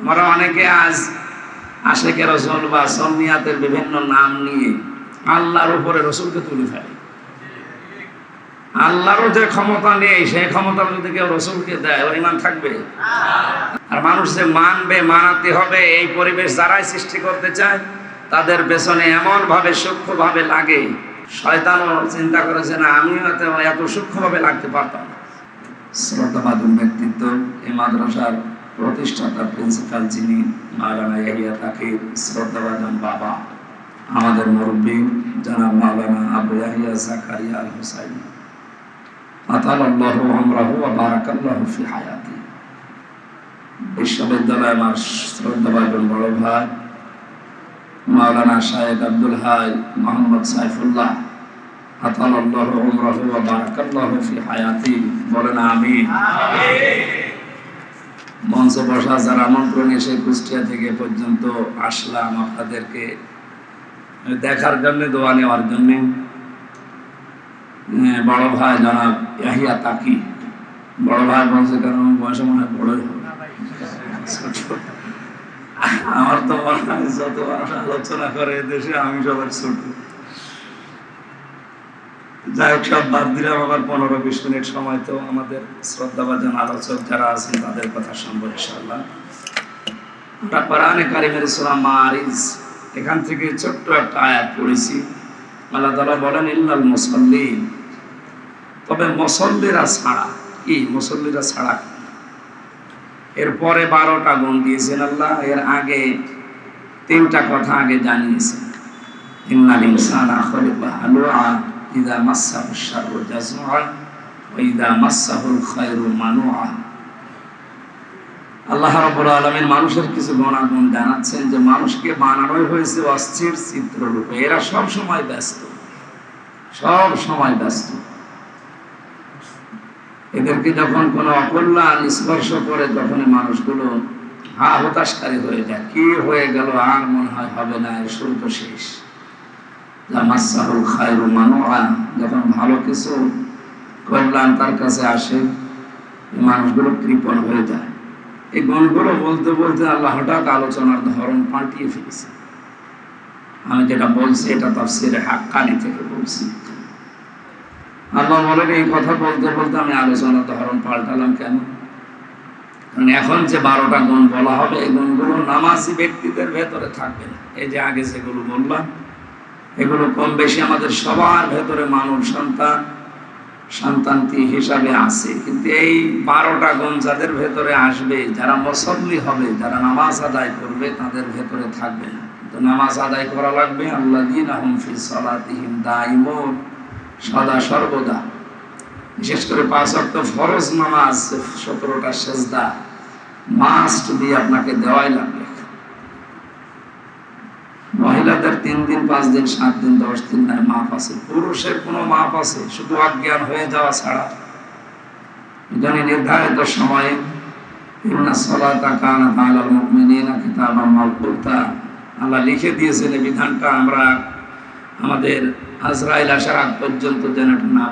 আমরা অনেকে আজ আশেকে রসুল বা সন্নিয়াতের বিভিন্ন নাম নিয়ে আল্লাহর উপরে রসুলকে তুলে ফেলে আল্লাহরও যে ক্ষমতা নেই, সেই ক্ষমতা যদি কেউ রসুলকে দেয়, ওর ইমান থাকবে? আর মানুষ যে মানবে, মানাতে হবে, এই পরিবেশ যারাই সৃষ্টি করতে চায়, তাদের পেছনে এমন ভাবে সূক্ষ্ম ভাবে লাগে। শয়তানও চিন্তা করেছে, না, আমিও এত এত সূক্ষ্মভাবে লাগতে পারতাম না। শ্রদ্ধাবাদন ব্যক্তিত্ব এই মাদ্রাসার প্রতিষ্ঠাতা প্রিন্সিপাল যিনি মাওলানা ইয়াহিয়া তাকে শ্রদ্ধাবাদন বাবা। আমাদের মুরব্বী জানা মাওলানা আবু ইয়াহিয়া জাকারিয়া আল হুসাইন আতাল আল্লাহু আমরাহু ওয়া বারাকাল্লাহু ফি হায়াতি। বিশ্ববিদ্যালয় আমার শ্রদ্ধাবাদন বড় ভাই, মাওলানা শাহেদ আব্দুল হাই মোহাম্মদ সাইফুল্লাহ। আতাল আল্লাহু আমরাহু ওয়া বারাকাল্লাহু ফি হায়াতি। বলেন আমিন। মঞ্চে বসা যারা আমন্ত্রণ এসে কুষ্টিয়া থেকে পর্যন্ত আসলাম আপনাদেরকে দেখার জন্য, দোয়া নেওয়ার জন্য। বড় ভাই জনাব ইয়াহিয়া তাকি। বড় ভাই বলছে কারণ বয়সে মনে হয় বড়ই হবে। আমার তো মনে হয় যত আলোচনা করে দেশে আমি সবার ছোট। যাই হোক সব বাদ দিলাম। আবার পনেরো বিশ মিনিট সময় তো আমাদের শ্রদ্ধাভাজন আলোচক যারা আছেন, তাদের কথা শুনব ইনশাল্লাহ আমরা কোরআনে কারিমের মারিজ, এখান থেকে ছোট্ট একটা আয়াত পড়েছি। আল্লাহ তালা বলেন, ইল্লাল মুসল্লি তবে মুসল্লিরা ছাড়া, কি মুসল্লিরা ছাড়া? এরপরে বারোটা গুণ দিয়েছেন আল্লাহ, এর আগে তিনটা কথা আগে জানিয়েছেন। ইন্নাল ইনসানা খলিকা হালুআ ইদা মাসাহু শাররু জাজুআ ওয়া ইদা মাসাহুল খায়রু মানুআ আল্লাহ রাব্বুল আলামিন মানুষের কিছু গুণাগুণ জানাচ্ছেন যে মানুষকে বানানোই হয়েছে অস্থির চিত্ররূপে। এরা সব সময় ব্যস্ত। সব সময় ব্যস্ত। এদেরকে যখন কোনো অকল্যাণ, স্পর্শ করে তখন মানুষগুলো হা হতাশকারী হয়ে যায়, কি হয়ে গেল আর মনে হয় হবে না শুরু তো শেষ। যখন ভালো কিছু কল্যাণ তার কাছে আসে মানুষগুলো কৃপণ হয়ে যায়। এই গুণগুলো বলতে বলতে আল্লাহ হঠাৎ আলোচনার ধরন পাল্টিয়ে ফেলেছে। আমি যেটা বলছি, এটা তাফসিরে হাক্কানি থেকে বলছি। আল্লাহ বলেন, এই কথা বলতে বলতে আমি আলোচনার ধরন পাল্টালাম কেন? কারণ এখন যে বারোটা গুণ বলা হবে, এই গুণগুলো নামাজি ব্যক্তিদের ভেতরে থাকবে না। এই যে আগে যেগুলো বললাম এগুলো কম বেশি আমাদের সবার ভেতরে মানব সন্তান, সন্তানটি হিসাবে আছে। কিন্তু এই বারোটা গুণ যাদের ভেতরে আসবে, যারা মুসল্লি হবে, যারা নামাজ আদায় করবে, তাদের ভেতরে থাকবে। না তো নামাজ আদায় করা লাগবে। আল্লাহ দিন আহম ফি সদা সর্বদা। বিশেষ করে পাঁচ অক্ট ফরজ নামাজ, সতেরোটা সেজদা, মাস্ট দিয়ে আপনাকে দেওয়াই লাগবে। মহিলাদের তিন দিন, পাঁচ দিন, সাত দিন, দশ দিন নয় মাপ আছে। পুরুষের কোনো মাপ আছে, শুধু অজ্ঞান হয়ে যাওয়া ছাড়া। এজন্য নির্ধারিত সময়ে লিখে দিয়েছেন এই বিধানটা, আমরা আমাদের আজরাইল আসার আগ পর্যন্ত যেন এটা না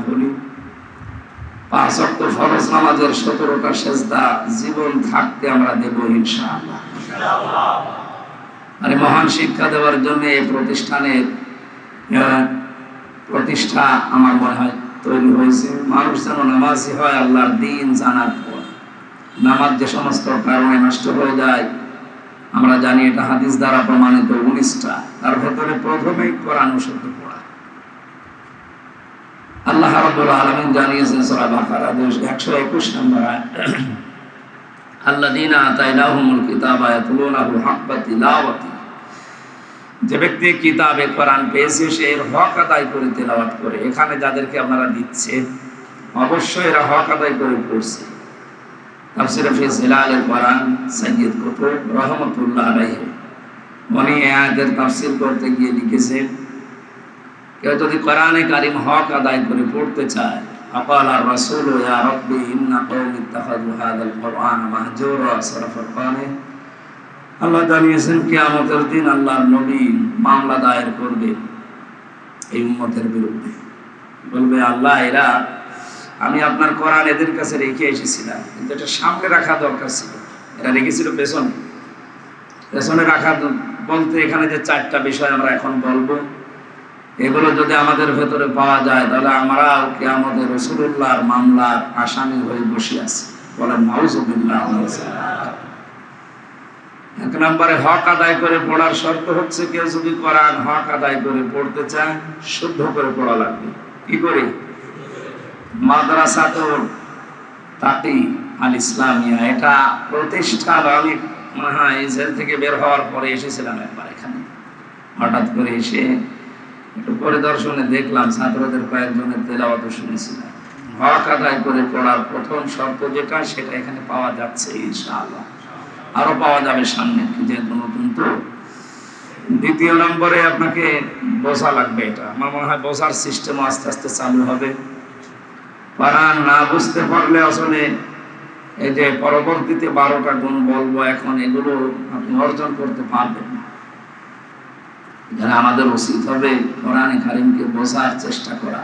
নামাজের সতেরোটা সেজদা জীবন থাকতে আমরা দেব ইনশাআল্লাহ। আর মহান শিক্ষা দেওয়ার জন্য এই প্রতিষ্ঠানের প্রতিষ্ঠা আমার মনে হয় তৈরি হয়েছে। মানুষ যেন নামাজি হয়, আল্লাহর দিন জানার পর। নামাজ যে সমস্ত কারণে নষ্ট হয়ে যায়, আমরা জানি এটা হাদিস দ্বারা প্রমাণিত, উনিশটা। তার ভেতরে প্রথমেই কোরআন শব্দ পড়া। আল্লাহ রাব্বুল আলামিন জানিয়েছেন সূরা বাকারা 121 নম্বর আয়াত আল্লাযীনা আতাইনাহুমুল কিতাবা ইয়াতলুনাহু হাক্কা তিলাওয়াতি। যে ব্যক্তি কিতাবে কোরআন পেয়েছে, সে এর হক আদায় করে তেলাওয়াত করে। এখানে যাদেরকে আপনারা দিচ্ছে, অবশ্যই এরা হক আদায় করে পড়ছে। তাফসিরে ফি জিলালের কোরআন সাইয়্যিদ কুতুব রহমাতুল্লাহ আলাইহি। উনি আয়াতের তাফসীর করতে গিয়ে লিখেছেন কেউ যদি কোরআনে কারিম হক আদায় করে পড়তে চায় أقال الرسول يا ربي إن قوم اتخذوا هذا القرآن مهجورا سورة فرقانه আল্লাহ জানিয়েছেন কিয়ামতের দিন আল্লাহর নবী মামলা দায়ের করবে এই উম্মতের বিরুদ্ধে বলবে আল্লাহ এরা আমি আপনার কোরআন এদের কাছে রেখে এসেছিলাম কিন্তু এটা সামনে রাখা দরকার ছিল এরা রেখেছিল পেছনে পেছনে রাখা বলতে এখানে যে চারটা বিষয় আমরা এখন বলবো এগুলো যদি আমাদের ভেতরে পাওয়া যায়, তাহলে আমরা কি আমাদের রসুল্লাহর মামলার আসামি হয়ে বসে আছি। মাউজুবিল্লাহ এক নম্বরে, হক আদায় করে পড়ার শর্ত হচ্ছে, কেউ যদি কোরআন হক আদায় করে পড়তে চায়, শুদ্ধ করে পড়া লাগবে। কি করে? মাদ্রাসা তো তাকি আল ইসলামিয়া, এটা প্রতিষ্ঠান আমি মনে হয় জেল থেকে বের হওয়ার পরে এসেছিলাম একবার এখানে। হঠাৎ করে এসে একটু পরিদর্শনে দেখলাম ছাত্রদের কয়েকজনের তেলাওয়াত শুনেছিলাম। হক আদায় করে পড়ার প্রথম শর্ত যেটা, সেটা এখানে পাওয়া যাচ্ছে, ইনশাআল্লাহ। আরও পাওয়া যাবে সামনে যেহেতু নতুন তো। দ্বিতীয় নম্বরে আপনাকে বোঝা লাগবে এটা। আমার মনে হয় বোঝার সিস্টেম আস্তে আস্তে চালু হবে। পারান না বুঝতে পারলে আসলে এই যে পরবর্তীতে বারোটা গুণ বলব, এখন এগুলো আপনি অর্জন করতে পারবেন। না আমাদের উচিত হবে কোরআনে কারিমকে বোঝার চেষ্টা করা।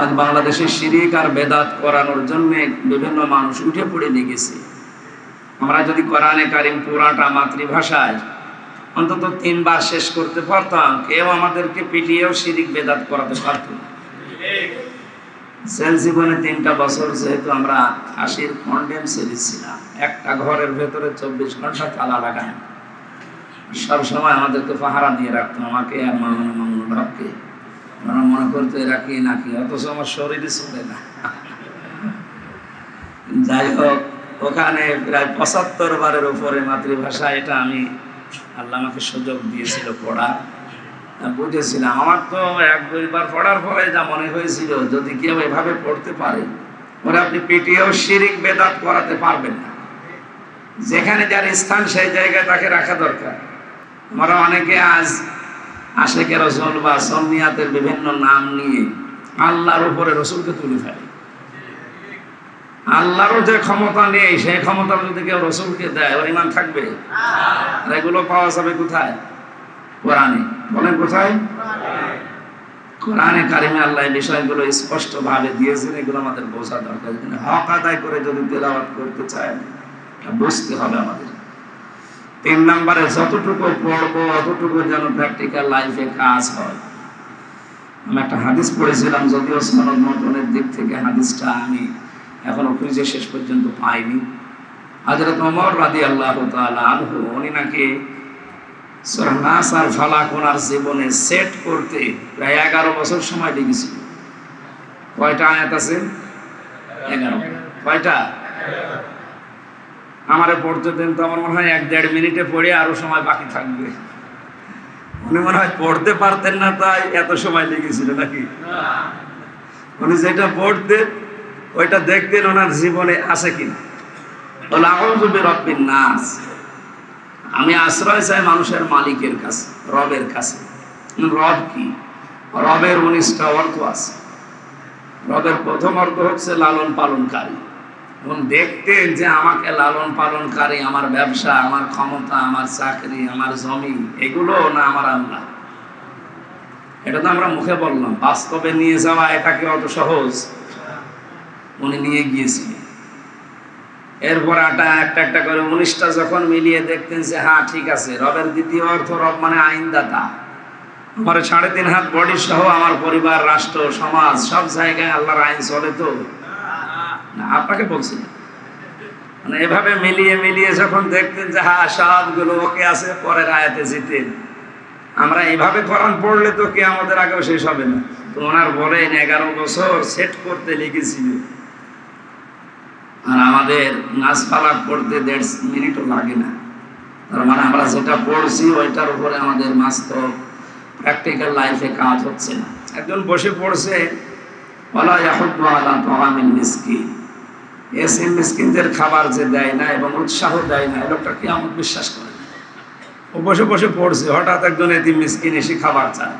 আজ বাংলাদেশে শিরিক আর বেদাত করানোর জন্য বিভিন্ন মানুষ উঠে পড়ে লেগেছে। আমরা যদি কোরআনে কারিম পুরাটা মাতৃভাষায় অন্তত তিনবার শেষ করতে পারতাম, কেউ আমাদেরকে পিটিয়েও শিরিক বেদাত করাতে পারত সেল জীবনে তিনটা বছর যেহেতু আমরা ফাঁসির কন্ডেম সেলি ছিলাম একটা ঘরের ভেতরে চব্বিশ ঘণ্টা তালা লাগায় সব সময় আমাদেরকে পাহারা দিয়ে রাখতো আমাকে আর মামুন মামুন হককে ওরা মনে করতে রাখি নাকি অথচ আমার শরীরে চলে না। যাই হোক, ওখানে প্রায় পঁচাত্তর বারের উপরে মাতৃভাষা, এটা আমি আল্লাহ আমাকে সুযোগ দিয়েছিল পড়ার। বুঝেছিলাম, আমার তো এক দুইবার পড়ার পরে যা মনে হয়েছিল, যদি কেউ এভাবে পড়তে পারে, ওরা আপনি পিটিয়েও শিরিক বেদাত করাতে পারবেন না। যেখানে যার স্থান, সেই জায়গায় তাকে রাখা দরকার। আমরা অনেকে আজ আশেকে রসুল বা সন্নিয়াতের বিভিন্ন নাম নিয়ে আল্লাহর উপরে রসুলকে তুলে ফেলে আল্লাহরও যে ক্ষমতা নেই, সেই ক্ষমতা যদি কেউ রসুলকে দেয়, ওর ইমান থাকবে? আর এগুলো পাওয়া যাবে কোথায়? কোরআনে। বলেন কোথায়? কোরআনে কারিমে আল্লাহ বিষয়গুলো স্পষ্ট ভাবে দিয়েছেন, এগুলো আমাদের বোঝা দরকার। হক আদায় করে যদি তেলাওয়াত করতে চায় বুঝতে হবে আমাদের। তিন নম্বরে যতটুকু পড়ব, অতটুকু যেন প্র্যাকটিক্যাল লাইফে কাজ হয়। আমি একটা হাদিস পড়েছিলাম, যদিও সনদ মতনের দিক থেকে হাদিসটা আমি এখনও খুঁজে শেষ পর্যন্ত পাইনি। হাজরত ওমর রাদি আল্লাহ আনহু, উনি নাকি নাস আর ফালাক ওনার জীবনে সেট করতে প্রায় এগারো বছর সময় লেগেছিল। কয়টা আয়াত আছে? এগারো। কয়টা? আমারে পড়তে দেন তো আমার মনে হয় এক দেড় মিনিটে পড়ে আরও সময় বাকি থাকবে। উনি মনে হয় পড়তে পারতেন না তাই এত সময় লেগেছিল নাকি? উনি যেটা পড়তেন, ওইটা দেখতেন ওনার জীবনে আছে কিনা। বলে আমি আশ্রয় চাই মানুষের মালিকের কাছে, রবের কাছে। রব কি? রবের উনিশটা অর্থ আছে। রবের প্রথম অর্থ হচ্ছে লালন পালনকারী। এবং দেখতেন যে আমাকে লালন পালনকারী, আমার ব্যবসা, আমার ক্ষমতা, আমার চাকরি, আমার জমি, এগুলো না আমার আল্লাহ। এটা তো আমরা মুখে বললাম, বাস্তবে নিয়ে যাওয়া এটাকে অত সহজ? উনি নিয়ে গিয়েছিলেন এরপর আটা একটা একটা করে উনিশটা যখন মিলিয়ে দেখতেন যে হ্যাঁ ঠিক আছে, রবের দ্বিতীয় অর্থ রব মানে আইনদাতা। আমার সাড়ে তিন হাত বডি সহ আমার পরিবার, রাষ্ট্র, সমাজ, সব জায়গায় আল্লাহর আইন চলে তো। আপনাকে বলছি মানে এভাবে মিলিয়ে মিলিয়ে যখন দেখতেন যে হ্যাঁ সবগুলো ওকে আছে, পরের আয়াতে জিতেন। আমরা এভাবে কোরআন পড়লে তো কে আমাদের আগেও শেষ হবে না। তো ওনার বলেন, এগারো বছর সেট করতে লিখেছিল আর আমাদের নাচ পালাক পড়তে দেড় মিনিটও লাগে না। তার মানে আমরা যেটা পড়ছি, ওইটার উপরে আমাদের বাস্তব প্র্যাকটিক্যাল লাইফে কাজ হচ্ছে না। একজন বসে পড়ছে ওলা ইয়াহুদ্দু আলা তাআমিল মিসকিন। এসে মিসকিনদের খাবার যে দেয় না এবং উৎসাহ দেয় না লোকটা কি আমার বিশ্বাস করে ও বসে বসে পড়ছে, হঠাৎ একজন এতিম মিসকিন এসে খাবার চায়।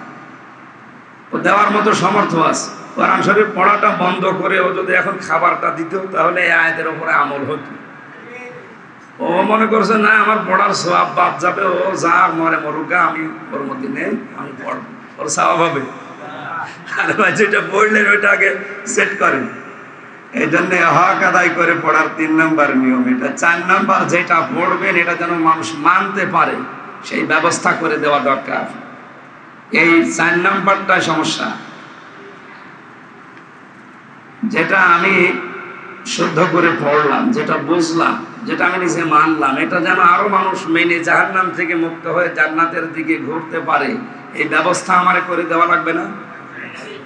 ও দেওয়ার মতো সমর্থ আছে। কোরআন শরীফ পড়াটা বন্ধ করে ও যদি এখন খাবারটা দিত তাহলে এই আয়াতের উপরে আমল হতো। ও মনে করছে, না, আমার পড়ার সব বাদ যাবে, ও যা মরে মরুকা, আমি ওর মধ্যে নেই, আমি পড়ব। ওর স্বভাব হবে। আর যেটা পড়লেন ওইটা আগে সেট করেন। এই জন্য হক আদায় করে পড়ার তিন নাম্বার নিয়ম এটা। চার নাম্বার, যেটা পড়বেন এটা যেন মানুষ মানতে পারে, সেই ব্যবস্থা করে দেওয়া দরকার। এই চার নাম্বারটা সমস্যা। যেটা আমি শুদ্ধ করে পড়লাম, যেটা বুঝলাম, যেটা আমি নিজে মানলাম, এটা যেন আরও মানুষ মেনে জাহান্নাম থেকে মুক্ত হয়ে জান্নাতের দিকে ঘুরতে পারে, এই ব্যবস্থা আমারে করে দেওয়া লাগবে না?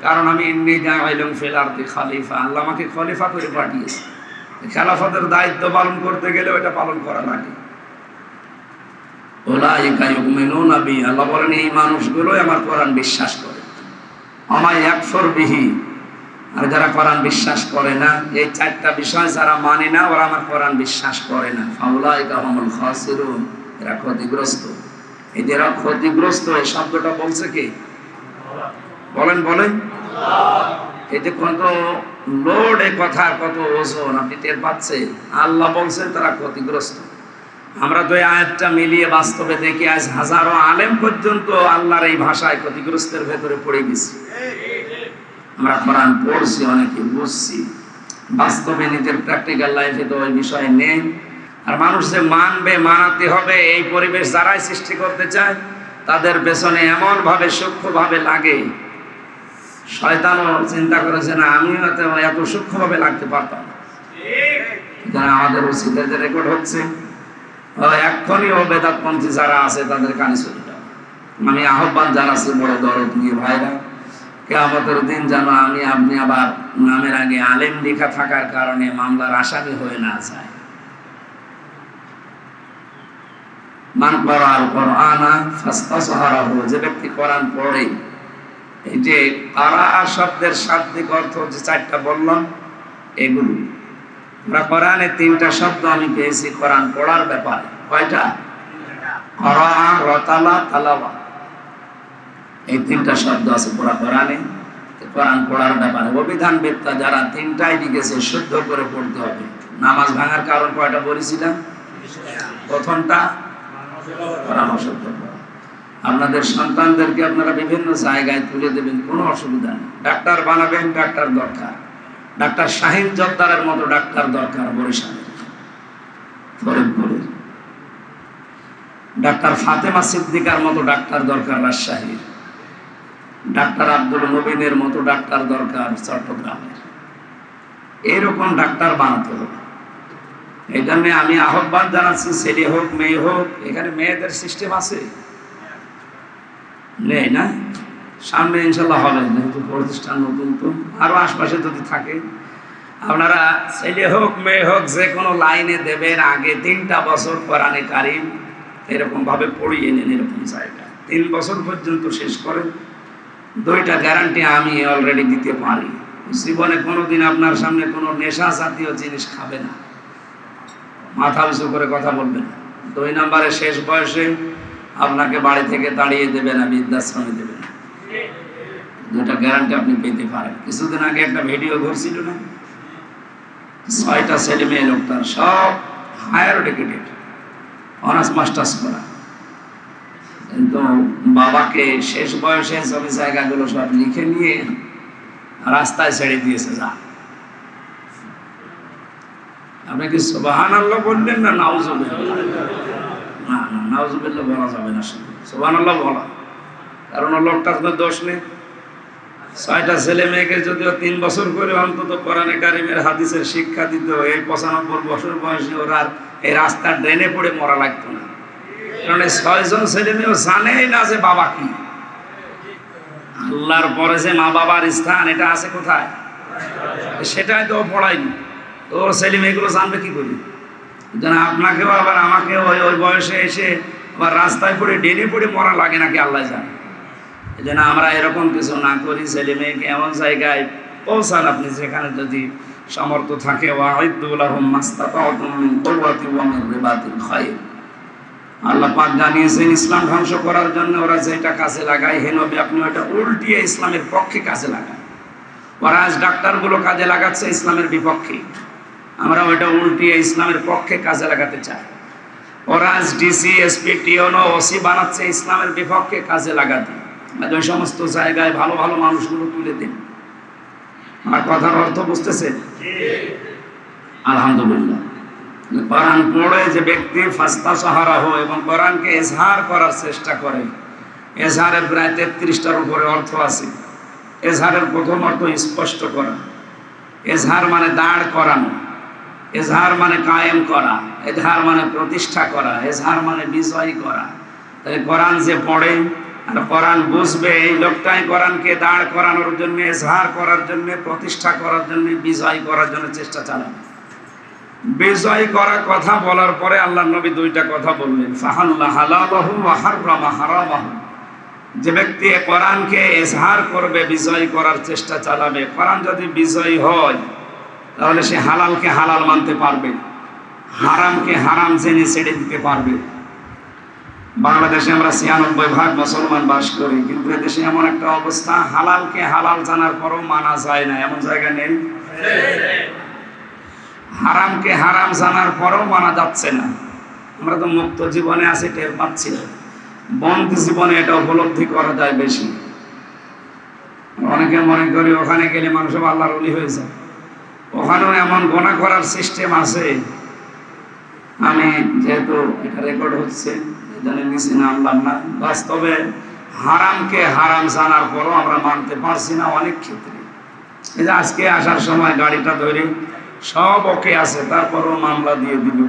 কারণ আমি এমনি খালিফা, আল্লাহ আমাকে খলিফা করে পাঠিয়েছে। খেলাফতের দায়িত্ব পালন করতে গেলে ওটা পালন করা লাগে। ওলাইকা ইউমিনুনা বি আল্লাহ বলেন, এই মানুষগুলোই আমার কোরআন বিশ্বাস করে। আমায় একফর বিহি। আর যারা কোরআন বিশ্বাস করে না, এই চারটা বিষয় যারা মানে না, ওরা আমার কোরআন বিশ্বাস করে না। ফাউলাইকা হুমুল খাসিরুন, এরা ক্ষতিগ্রস্ত। যে ক্ষতিগ্রস্ত, এই শব্দটা বলছে কি? বলেন বলেন। যে কত লোড এই কথার কত ওজন আপনি টের পাচ্ছেন? আল্লাহ বলছেন তারা ক্ষতিগ্রস্ত। আমরা তো আয়াতটা মিলিয়ে বাস্তবে দেখি, আজ হাজারো আলেম পর্যন্ত আল্লাহর এই ভাষায় ক্ষতিগ্রস্তের ভেতরে পড়ে গেছি। আমরা কোরআন পড়ছি, অনেকে বুঝছি। বাস্তবে নিজের প্র্যাকটিক্যাল লাইফে তো ওই বিষয়ে নেই। আর মানুষ যে মানবে, মানাতে হবে, এই পরিবেশ যারাই সৃষ্টি করতে চায়, তাদের পেছনে এমন ভাবে সূক্ষ্মভাবে লাগে শয়তানও চিন্তা করেছে, না, আমিও এত এত সূক্ষ্মভাবে লাগতে পারতাম আমাদের উচিত যে রেকর্ড হচ্ছে এক্ষুনি ও বেদাতপন্থী যারা আছে, তাদের কানে চলে আমি আহ্বান জানাচ্ছি বড় দরদ নিয়ে ভাইরা, কেয়ামতের দিন যেন আমি, আপনি আবার নামের আগে আলেম লেখা থাকার কারণে মামলার আসামি হয়ে না যায়। মান পড়ার কোরআনা, ফাস্তাসহারাহু, যে ব্যক্তি কোরআন পড়ে যে তারা শব্দের শাব্দিক অর্থ যে চারটা বললাম এগুলো। আমরা কোরআনে তিনটা শব্দ আমি পেয়েছি, কোরআন পড়ার ব্যাপারে। কয়টা? করা রতালা এই তিনটা শব্দ আছে পুরা কোরআনে। কোরআন পড়ার ব্যাপারে অভিধান বেত্তা যারা তিনটাই লিখেছে, শুদ্ধ করে পড়তে হবে। নামাজ ভাঙার কারণ কয়টা বলেছিলাম? প্রথমটা, পরামর্শ আপনাদের সন্তানদেরকে আপনারা বিভিন্ন জায়গায় তুলে দেবেন, কোনো অসুবিধা নেই। ডাক্তার বানাবেন, ডাক্তার দরকার। ডাক্তার শাহিন জব্দারের মতো ডাক্তার দরকার বরিশালের ফরিদপুরের। ডাক্তার ফাতেমা সিদ্দিকার মতো ডাক্তার দরকার রাজশাহীর। ডাক্তার আব্দুল নবীনের মতো ডাক্তার দরকার চট্টগ্রামের। এরকম ডাক্তার বানাতে হবে। এই আমি আহ্বান জানাচ্ছি, ছেলে হোক, মেয়ে হোক, এখানে মেয়েদের সিস্টেম আছে। নেই না? সামনে ইনশাল্লাহ হবে, যেহেতু প্রতিষ্ঠান নতুন তো। আরও আশপাশে যদি থাকে, আপনারা ছেলে হোক, মেয়ে হোক, যে কোনো লাইনে দেবেন আগে। তিনটা বছর কোরআনে কারিম এরকমভাবে পড়িয়ে নেন, এরকম জায়গা। তিন বছর পর্যন্ত শেষ করেন। দুইটা গ্যারান্টি আমি অলরেডি দিতে পারি। জীবনে কোনোদিন আপনার সামনে কোনো নেশা জাতীয় জিনিস খাবে না। মাথা উঁচু করে কথা বলবেন দুই নম্বরে শেষ বয়সে আপনাকে বাড়ি থেকে তাড়িয়ে দেবে না বৃদ্ধাশ্রমে দেবে না দুটা গ্যারান্টি আপনি পেতে পারেন। কিছুদিন আগে একটা ভিডিও ঘুরছিল না? ছয়টা ছেলে মেয়ে লোকটার সব হায়ার এডুকেটেড অনার্স মাস্টার্স করা। কিন্তু বাবাকে শেষ বয়সে সব জায়গাগুলো সব লিখে নিয়ে রাস্তায় ছেড়ে দিয়েছে, যা। আপনি কি সোবাহান আল্লাহ বললেন না নাউজুবিল্লাহ? না না, নাউজুবিল্লাহ বলা যাবে না সোবাহান আল্লাহ বলা। কারণ লোকটার কোনো দোষ নেই। ছয়টা ছেলে মেয়েকে যদিও তিন বছর করে অন্তত কোরআনে কারিমের হাদিসের শিক্ষা দিত, এই পঁচানব্বই বছর বয়সে ওরা এই রাস্তার ড্রেনে পড়ে মরা লাগতো না। কারণ এই ছয়জন ছেলে মেয়েও জানেই না যে বাবা কি। আল্লাহর পরে যে মা বাবার স্থান, এটা আছে কোথায়? সেটাই তো পড়ায়নি। তো ওর ছেলে মেয়েগুলো জানবে কি করি? যেন আপনাকেও আবার আমাকেও ওই ওই বয়সে এসে আবার রাস্তায় পড়ে ডেনে পড়ে মরা লাগে নাকি আল্লাহ জানে। এই জন্য আমরা এরকম কিছু না করি, ছেলে মেয়েকে এমন জায়গায় পৌঁছান আপনি যেখানে যদি সামর্থ্য থাকে। আল্লাহ পাক জানিয়েছেন, ইসলাম ধ্বংস করার জন্য ওরা যেটা কাজে লাগায় হেনবি আপনি ওটা উল্টিয়ে ইসলামের পক্ষে কাজে লাগান। ওরা আজ ডাক্তারগুলো কাজে লাগাচ্ছে ইসলামের বিপক্ষে। আমরা ওইটা উল্টিয়ে ইসলামের পক্ষে কাজে লাগাতে চাই। ওরা ডিসি এসপি টিওনো ওসি বানাচ্ছে, ইসলামের বিপক্ষে কাজে লাগাতে। ওই সমস্ত জায়গায় ভালো ভালো মানুষগুলো তুলে দিন। আমার কথার অর্থ বুঝতেছে? আলহামদুলিল্লাহ। কোরআন পড়ে যে ব্যক্তি ফাস্তা সাহারাহ এবং কোরআনকে এজহার করার চেষ্টা করে এজহারের প্রায় তেত্রিশটার উপরে অর্থ আছে। এজহারের প্রথম অর্থ স্পষ্ট করা। এজহার মানে দাঁড় করানো। এজহার মানে কায়েম করা, এজহার মানে প্রতিষ্ঠা করা, এজহার মানে বিজয় করা। তাই কোরআন যে পড়ে আর কোরআন বুঝবে, এই লোকটাই কোরআনকে দাঁড় করানোর জন্য, এজহার করার জন্য, প্রতিষ্ঠা করার জন্য, বিজয় করার জন্য চেষ্টা চালাবে। বিজয় করা কথা বলার পরে আল্লাহ নবী দুইটা কথা বললেন ফাহাল্লাহ হালালাহু ওয়া হাররামা হারামাহু। যে ব্যক্তি কোরআনকে এজহার করবে, বিজয় করার চেষ্টা চালাবে, কোরআন যদি বিজয় হয় তাহলে সে হালালকে হালাল মানতে পারবে, হারামকে হারাম জেনে ছেড়ে দিতে পারবে। বাংলাদেশে আমরা ছিয়ানব্বই ভাগ মুসলমান বাস করি, কিন্তু এদেশে এমন একটা অবস্থা, হালালকে হালাল জানার পরও মানা যায় না। এমন জায়গা নেই? হারামকে হারাম জানার পরও মানা যাচ্ছে না। আমরা তো মুক্ত জীবনে আছি, টের পাচ্ছি না। বন্ধ জীবনে এটা উপলব্ধি করা যায় বেশি। অনেকে মনে করি, ওখানে গেলে মানুষ আল্লাহর অলি হয়ে যায়। ওখানেও এমন গোনা করার সিস্টেম আছে। আমি যেহেতু এটা রেকর্ড হচ্ছে জানি নিছি না আনলাম না বাস্তবে হারামকে হারাম জানার পরও আমরা মানতে পারছি না অনেক ক্ষেত্রে। এই যে আজকে আসার সময় গাড়িটা ধরে সব ওকে আছে, তারপরও মামলা দিয়ে দিল।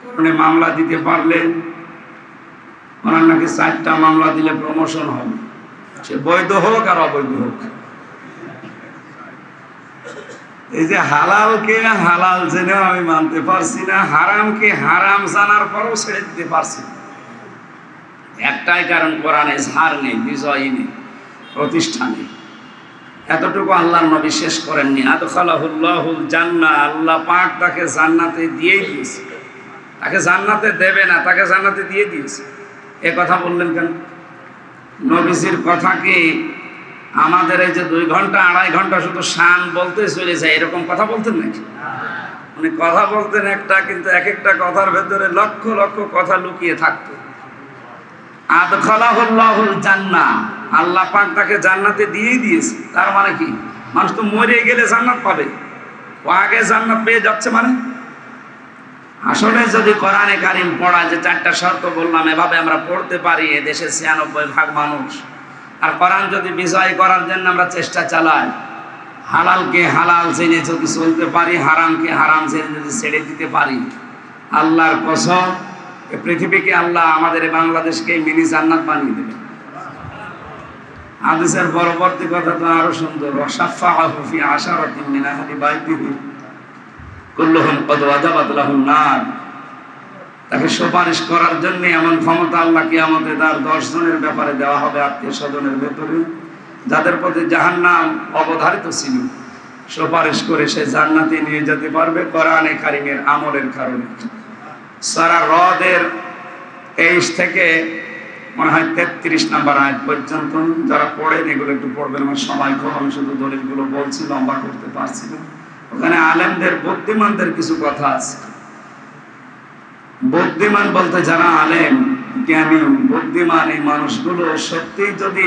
কারণে মামলা দিতে পারলে ওনার নাকি চারটা মামলা দিলে প্রমোশন হবে। সে বৈধ হোক আর অবৈধ হোক। এই যে হালালকে হালাল জেনেও আমি মানতে পারছি না হারামকে হারাম জানার পরও ছেড়ে দিতে পারছি। একটাই কারণ কোরআনে ঝার নেই বিজয় নেই, প্রতিষ্ঠা নেই। এতটুকু আল্লাহর নবী শেষ করেননি। আদখালাহুল্লাহুল জান্না আল্লাহ পাক তাকে জান্নাতে দিয়েই দিয়েছে। তাকে জান্নাতে দেবে না, তাকে জান্নাতে দিয়ে দিয়েছে। এ কথা বললেন কেন? নবীজির কথা কি আমাদের এই যে দুই ঘণ্টা, আড়াই ঘণ্টা শুধু শান বলতে চলে যায়, এরকম কথা বলতেন নাকি? উনি কথা বলতেন একটা, কিন্তু এক একটা কথার ভেতরে লক্ষ লক্ষ কথা লুকিয়ে থাকতো। আদখালাহুল্লাহুল জান্নাহ। আল্লাহ পাক তাকে জান্নাতে দিয়েই দিয়েছে। তার মানে কি? মানুষ তো মরে গেলে জান্নাত পাবে। ও আগে জান্নাত পেয়ে যাচ্ছে মানে? আসলে যদি কোরআনে কারিম পড়া যে চারটা শর্ত বললাম, এভাবে আমরা পড়তে পারি। এ দেশে ছিয়ানব্বই ভাগ মানুষ আর কোরআন যদি বিজয় করার জন্য আমরা চেষ্টা চালাই, হালালকে হালাল জেনে যদি চলতে পারি, হারামকে হারাম জেনে যদি ছেড়ে দিতে পারি, আল্লাহর কসম পৃথিবীকে আল্লাহ আমাদের বাংলাদেশকে মিনি জান্নাত বানিয়ে দেবে। হাদিসের পরবর্তী কথা তো আরও সুন্দর ওয়াসাফা ফি আশারাতিন মিন আহলি বাইতিহি, কুল্লুহুম কদ ওয়াজাবাত নার। তাকে সুপারিশ করার জন্য এমন ক্ষমতা আল্লাহ কি আমাদের তার দশ জনের ব্যাপারে দেওয়া হবে আত্মীয় স্বজনের ভেতরে, যাদের প্রতি জাহান্নাম অবধারিত ছিল। সুপারিশ করে সে জান্নাতে নিয়ে যেতে পারবে কোরআনে কারিমের আমলের কারণে। সারা হ্রদের তেইশ থেকে মনে হয় তেত্রিশ নাম্বার আয়াত পর্যন্ত, যারা পড়েন এগুলো একটু পড়বেন, আমার সময় কম, আমি শুধু দলিলগুলো বলছি, লম্বা করতে পারছি না। ওখানে আলেমদের, বুদ্ধিমানদের কিছু কথা আছে। বুদ্ধিমান বলতে যারা আলেম, জ্ঞানী, বুদ্ধিমান এই মানুষগুলো সত্যি যদি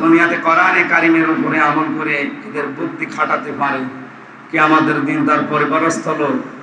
দুনিয়াতে করানে কারিমের উপরে আমল করে এদের বুদ্ধি খাটাতে পারে, কি আমাদের দিন তার পরিবারস্থল